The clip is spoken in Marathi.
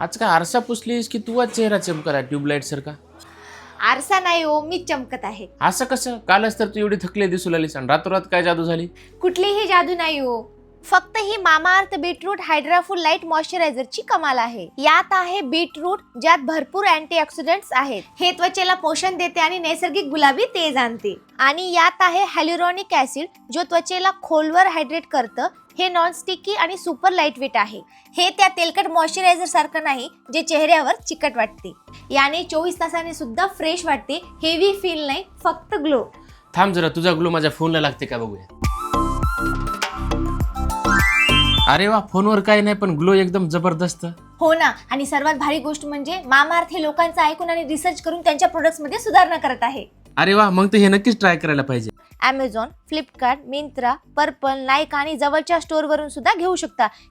आज काय आरसा पुसलीस की तू आज चेहरा चमकला ट्यूबलाईट सारखा? आरसा नाही हो मीच चमकत आहे. असं कसं? कालच तर तू एवढी थकले दिसू लागलीस आणि रातोरात काय जादू झाली? कुठलीही जादू नाही हो. फक्त ही मामाअर्थ बीटरूट हायड्राफुल लाइट मॉइश्चरायझरची कमाल आहे. यात आहे बीटरूट ज्यात भरपूर अँटीऑक्सिडंट्स आहेत. हे त्वचेला पोषण देते आणि नैसर्गिक गुलाबी तेज आणते. आणि यात आहे हॅल्युरॉनिक ऍसिड जो त्वचेला खोलवर हायड्रेट करतं हे नॉन स्टिकी आणि सुपर लाइट वेट आहे. हे त्या तेलकट मॉइश्चरायझर सारखं नाही जे चेहऱ्यावर चिकट वाटते. याने चोवीस तासाने सुद्धा फ्रेश वाटते हेवी फील नाही फक्त ग्लो थांब जरा तुझा ग्लो माझ्या फोनला लागते का बघूया? अरे वा फोनवर काय नाही पण ग्लो एकदम जबरदस्त. हो ना आणि सर्वात भारी गोष्ट म्हणजे मामाअर्थ हे लोकांचं ऐकून आणि रिसर्च करून त्यांच्या प्रोडक्ट्समध्ये सुधारणा करत आहे. अरे वा मग तू हे नक्कीच ट्राय करायला पाहिजे. Amazon Flipkart Myntra Purplle Nykaa आणि जवळच्या स्टोअरवरून सुद्धा घेऊ शकता.